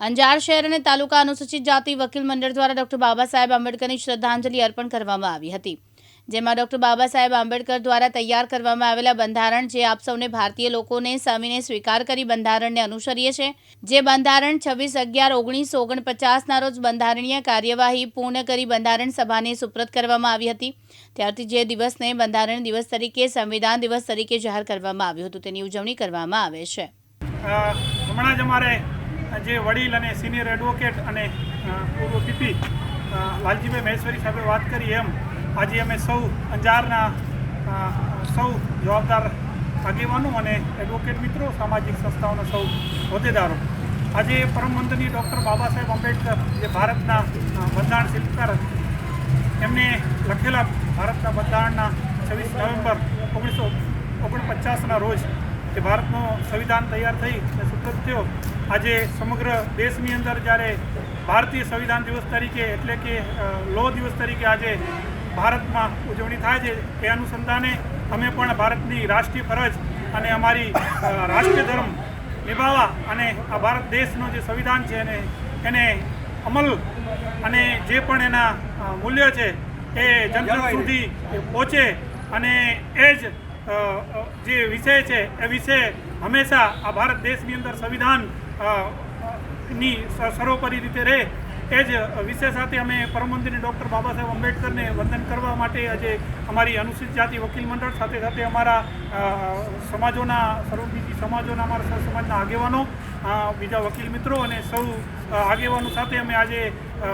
અંજાર શહેર અને તાલુકા અનુસૂચિત જાતિ વકીલ મંડળ દ્વારા ડોક્ટર બાબા સાહેબ આંબેડકરની શ્રદ્ધાંજલિ અર્પણ કરવામાં આવી હતી, જેમાં ડોક્ટર બાબા સાહેબ આંબેડકર દ્વારા તૈયાર કરવામાં આવેલા બંધારણ જે આપ સૌને ભારતીય લોકોને સામીને સ્વીકાર કરી બંધારણને અનુસરીએ છે, જે બંધારણ છવ્વીસ અગિયાર ઓગણીસો ઓગણપચાસના રોજ બંધારણીય કાર્યવાહી પૂર્ણ કરી બંધારણ સભાને સુપ્રત કરવામાં આવી હતી, ત્યારથી જે દિવસને બંધારણ દિવસ તરીકે, સંવિધાન દિવસ તરીકે જાહેર કરવામાં આવ્યું હતું, તેની ઉજવણી કરવામાં આવે છે. હમણાં જ અમારે જે વડીલ અને સિનિયર એડવોકેટ અને પૂર્વ પીપી લાલજીભાઈ મહેશ્વરી સાહેબે વાત કરી એમ, આજે અમે સૌ અંજારના સૌ જવાબદાર આગેવાનો અને એડવોકેટ મિત્રો, સામાજિક સંસ્થાઓના સૌ હોદ્દેદારો. આજે પરમવંતની ડૉક્ટર બાબા સાહેબ આંબેડકર જે ભારતના બંધારણ શિલ્પકાર એમને લખેલા ભારતના બંધારણના છવ્વીસ નવેમ્બર ઓગણીસો ઓગણપચાસના રોજ જે ભારતનો સંવિધાન તૈયાર થઈ અને સુપ્રત થયો આજે સમગ્ર દેશની અંદર જ્યારે ભારતીય સંવિધાન દિવસ તરીકે એટલે કે લો દિવસ તરીકે આજે ભારતમાં ઉજવણી થાય છે એ અનુસંધાને અમે પણ ભારતની રાષ્ટ્રીય ફરજ અને અમારી રાષ્ટ્રીય ધર્મ નિભાવવા અને આ ભારત દેશનો જે સંવિધાન છે એને એને અમલ અને જે પણ એના મૂલ્ય છે એ જનતા સુધી પહોંચે અને એ જ જે વિષય છે એ વિષય હંમેશા આ ભારત દેશની અંદર સંવિધાન ની સ- સર્વોપરી રીતે રહે. એ જ વિષય સાથે અમે પરમમંત્રી ડૉક્ટર બાબા સાહેબ આંબેડકરને વંદન કરવા માટે આજે અમારી અનુસૂચિત જાતિ વકીલ મંડળ સાથે સાથે અમારા સમાજોના સર્વબીજી સમાજોના અમારા સહ સમાજના આગેવાનો બીજા વકીલ મિત્રો અને સૌ આગેવાનો સાથે અમે આજે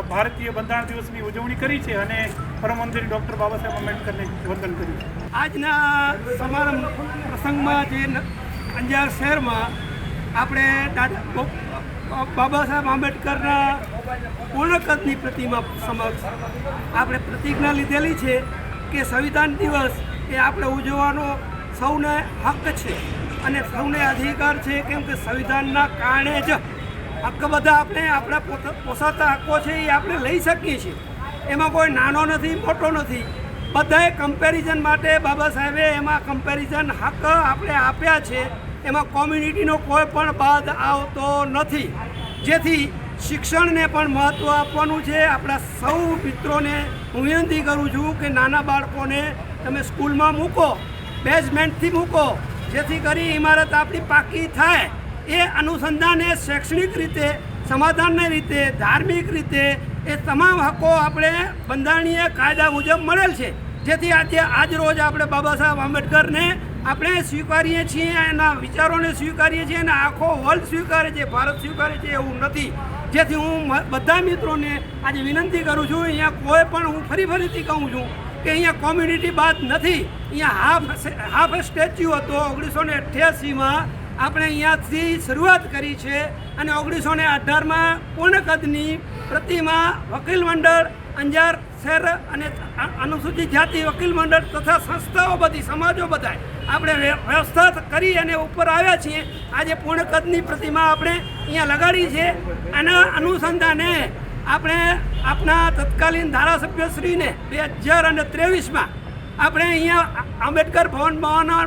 ભારતીય બંધારણ દિવસની ઉજવણી કરી છે અને પરમમંત્રી ડૉક્ટર બાબા સાહેબ આંબેડકરને વંદન કર્યું આજના સમારંભ પ્રસંગમાં જે અંજાર શહેરમાં આપણે બાબા સાહેબ આંબેડકરના પૂર્ણકદની પ્રતિમા સમક્ષ આપણે પ્રતિજ્ઞા લીધેલી છે કે સંવિધાન દિવસ એ આપણે ઉજવવાનો સૌને હક છે અને સૌને અધિકાર છે, કેમ કે સંવિધાનના કારણે જ હક બધા આપણે આપણા પોસાતા હકો છે એ આપણે લઈ શકીએ છીએ. એમાં કોઈ નાનો નથી, મોટો નથી. બધાએ કમ્પેરિઝન માટે બાબા સાહેબે એમાં કમ્પેરિઝન હક આપણે આપ્યા છે. એમાં કોમ્યુનિટીનો કોઈ પણ બાદ આવતો નથી. જેથી શિક્ષણને પણ મહત્ત્વ આપવાનું છે. આપણા સૌ મિત્રોને હું વિનંતી કરું છું કે નાના બાળકોને તમે સ્કૂલમાં મૂકો, બેઝમેન્ટથી મૂકો, જેથી કરી ઇમારત આપણી પાકી થાય. એ અનુસંધાને શૈક્ષણિક રીતે, સમાધાનની રીતે, ધાર્મિક રીતે એ તમામ હકો આપણે બંધારણીય કાયદા મુજબ મળેલ છે. જેથી આજે, આજ રોજ આપણે બાબા સાહેબ આંબેડકરને આપણે સ્વીકારીએ છીએ એના વિચારોને સ્વીકારીએ છીએ અને આખો વર્લ્ડ સ્વીકારે છે, ભારત સ્વીકારે છે એવું નથી. જેથી હું બધા મિત્રોને આજે વિનંતી કરું છું, અહીંયા કોઈ પણ હું ફરી ફરીથી કહું છું કે અહીંયા કોમ્યુનિટી બાદ નથી. અહીંયા હાફ હાફ સ્ટેચ્યુ હતો ઓગણીસો ને અઠ્યાસીમાં. આપણે અહીંયાથી શરૂઆત કરી છે અને ઓગણીસો ને અઢારમાં પૂર્ણ કદની પ્રતિમા વકીલ મંડળ અંજાર શહેર અને અનુસૂચિત જાતિ, વકીલ મંડળ તથા સંસ્થાઓ બધી, સમાજો બધા આપણે વ્યવસ્થા કરી અને ઉપર આવ્યા છીએ. આજે પૂર્ણ કદની પ્રતિમા આપણે અહીંયા લગાડી છે. આના અનુસંધાને આપણે આપણા તત્કાલીન ધારાસભ્યશ્રીને બે હજાર અને ત્રેવીસમાં આપણે અહીંયા આંબેડકર ભવન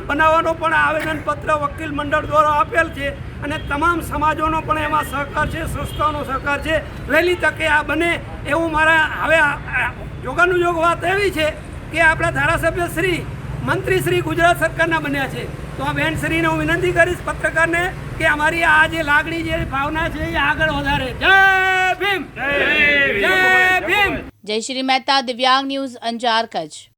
બનાવવાનો પણ આવેદનપત્ર વકીલ મંડળ દ્વારા આપેલ છે. અને તમામ સમાજોનો પણ એમાં સહકાર છે સંસ્થાઓનો સહકાર છે. વહેલી તકે આ બને એવું મારા હવે યોગાનુયોગ વાત એવી છે કે આપણા ધારાસભ્ય શ્રી મંત્રી શ્રી ગુજરાત સરકારના બન્યા છે. તો આ બહેનશ્રીને હું વિનંતી કરીશ પત્રકારને કે અમારી આ જે લાગણી જે ભાવના છે એ આગળ વધારે. જય ભીમ! જય ભીમ. જયશ્રી મહેતા દિવ્યાંગ ન્યૂઝ અંજાર કચ્છ.